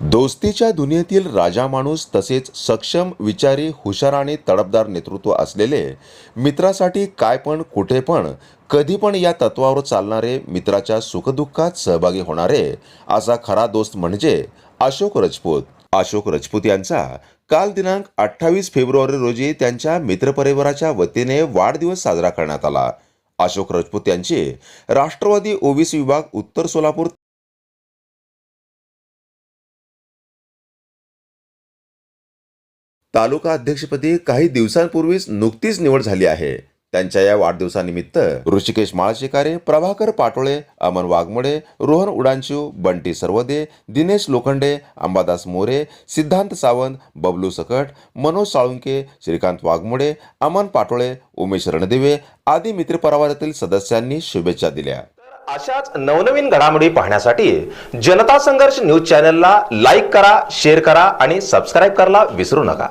दोस्तीच्या दुनियेतील राजा माणूस तसेच सक्षम विचारी हुशार आणि तडफदार नेतृत्व असलेले मित्रासाठी काय पण कुठे पण कधी पण या तत्वावर चालणारे मित्राच्या सुखदुःखात सहभागी होणारे असा खरा दोस्त म्हणजे अशोक राजपूत. अशोक राजपूत यांचा काल दिनांक अठ्ठावीस फेब्रुवारी रोजी त्यांच्या मित्रपरिवाराच्या वतीने वाढदिवस साजरा करण्यात आला. अशोक राजपूत यांची राष्ट्रवादी ओबीसी विभाग उत्तर सोलापूर तालुका अध्यक्षपदी काही दिवसांपूर्वीच नुकतीच निवड झाली आहे. त्यांच्या या वाढदिवसानिमित्त ऋषिकेश माळशिकारे प्रभाकर पाटोळे अमन वाघमोडे रोहन उडांचू बंटी सर्वदे दिनेश लोखंडे अंबादास मोरे सिद्धांत सावंत बबलू सकट मनोज साळुंके श्रीकांत वाघमोडे अमन पाटोळे उमेश रणदिवे आदी मित्रपरिवारातील सदस्यांनी शुभेच्छा दिल्या. अशाच नवनवीन घडामोडी पाहण्यासाठी जनता संघर्ष न्यूज चॅनलला लाईक करा शेअर करा आणि सबस्क्राईब करायला विसरू नका.